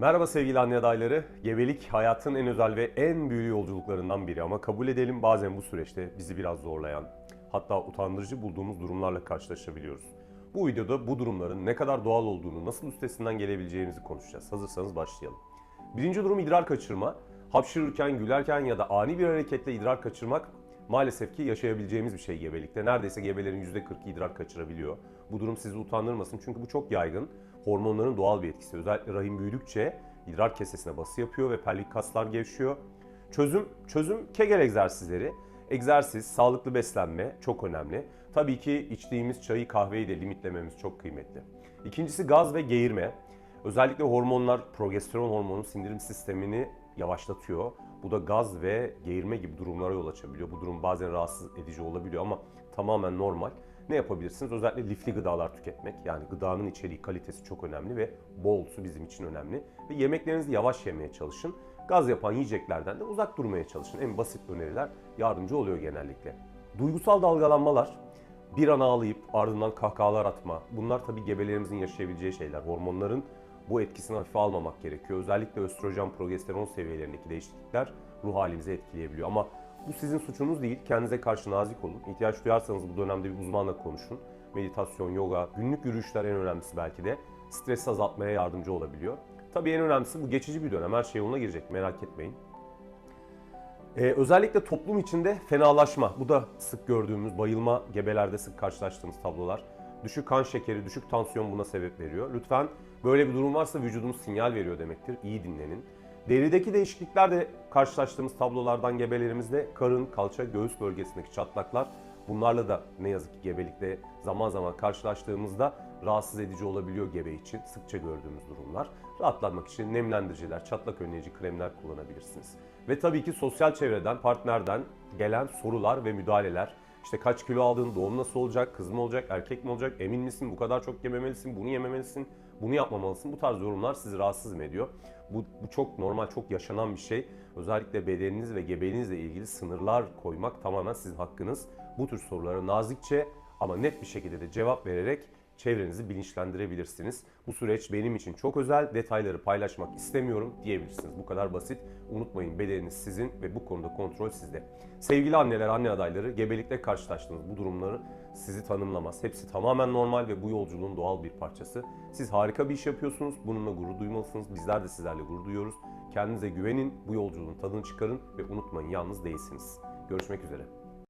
Merhaba sevgili anne adayları. Gebelik hayatın en özel ve en büyülü yolculuklarından biri ama kabul edelim bazen bu süreçte bizi biraz zorlayan, hatta utandırıcı bulduğumuz durumlarla karşılaşabiliyoruz. Bu videoda bu durumların ne kadar doğal olduğunu, nasıl üstesinden gelebileceğimizi konuşacağız. Hazırsanız başlayalım. Birinci durum idrar kaçırma. Hapşırırken, gülerken ya da ani bir hareketle idrar kaçırmak maalesef ki yaşayabileceğimiz bir şey gebelikte. Neredeyse gebelerin %40'ı idrar kaçırabiliyor. Bu durum sizi utandırmasın çünkü bu çok yaygın. Hormonların doğal bir etkisi. Özellikle rahim büyüdükçe idrar kesesine bası yapıyor ve pelvik kaslar gevşiyor. Çözüm, çözüm Kegel egzersizleri. Egzersiz, sağlıklı beslenme çok önemli. Tabii ki içtiğimiz çayı, kahveyi de limitlememiz çok kıymetli. İkincisi gaz ve geğirme. Özellikle hormonlar progesteron hormonu sindirim sistemini yavaşlatıyor. Bu da gaz ve geğirme gibi durumlara yol açabiliyor. Bu durum bazen rahatsız edici olabiliyor ama tamamen normal. Ne yapabilirsiniz? Özellikle lifli gıdalar tüketmek. Yani gıdanın içeriği, kalitesi çok önemli ve bol su bizim için önemli. Ve yemeklerinizi yavaş yemeye çalışın. Gaz yapan yiyeceklerden de uzak durmaya çalışın. En basit öneriler yardımcı oluyor genellikle. Duygusal dalgalanmalar, bir an ağlayıp ardından kahkahalar atma. Bunlar tabii gebelerimizin yaşayabileceği şeyler. Hormonların bu etkisini hafife almamak gerekiyor. Özellikle östrojen, progesteron seviyelerindeki değişiklikler ruh halinizi etkileyebiliyor. Ama bu sizin suçunuz değil. Kendinize karşı nazik olun. İhtiyaç duyarsanız bu dönemde bir uzmanla konuşun. Meditasyon, yoga, günlük yürüyüşler en önemlisi belki de. Stresi azaltmaya yardımcı olabiliyor. Tabii en önemlisi bu geçici bir dönem. Her şey yoluna girecek merak etmeyin. Ee, özellikle toplum içinde fenalaşma. Bu da sık gördüğümüz bayılma gebelerde sık karşılaştığımız tablolar. Düşük kan şekeri, düşük tansiyon buna sebep veriyor. Lütfen böyle bir durum varsa vücudunuz sinyal veriyor demektir. İyi dinlenin. Derideki değişiklikler de karşılaştığımız tablolardan gebelerimizde karın, kalça, göğüs bölgesindeki çatlaklar. Bunlarla da ne yazık ki gebelikte zaman zaman karşılaştığımızda rahatsız edici olabiliyor gebe için. Sıkça gördüğümüz durumlar. Rahatlatmak için nemlendiriciler, çatlak önleyici kremler kullanabilirsiniz. Ve tabii ki sosyal çevreden, partnerden gelen sorular ve müdahaleler. İşte kaç kilo aldın, doğum nasıl olacak, kız mı olacak, erkek mi olacak, emin misin, bu kadar çok yememelisin, bunu yememelisin, bunu yapmamalısın. Bu tarz yorumlar sizi rahatsız mı ediyor? Bu, bu çok normal, çok yaşanan bir şey. Özellikle bedeniniz ve gebeliğinizle ilgili sınırlar koymak tamamen sizin hakkınız. Bu tür sorulara nazikçe ama net bir şekilde de cevap vererek çevrenizi bilinçlendirebilirsiniz. Bu süreç benim için çok özel, detayları paylaşmak istemiyorum diyebilirsiniz. Bu kadar basit. Unutmayın bedeniniz sizin ve bu konuda kontrol sizde. Sevgili anneler, anne adayları, gebelikle karşılaştığınız bu durumları sizi tanımlamaz. Hepsi tamamen normal ve bu yolculuğun doğal bir parçası. Siz harika bir iş yapıyorsunuz, bununla gurur duymalısınız. Bizler de sizlerle gurur duyuyoruz. Kendinize güvenin, bu yolculuğun tadını çıkarın ve unutmayın yalnız değilsiniz. Görüşmek üzere.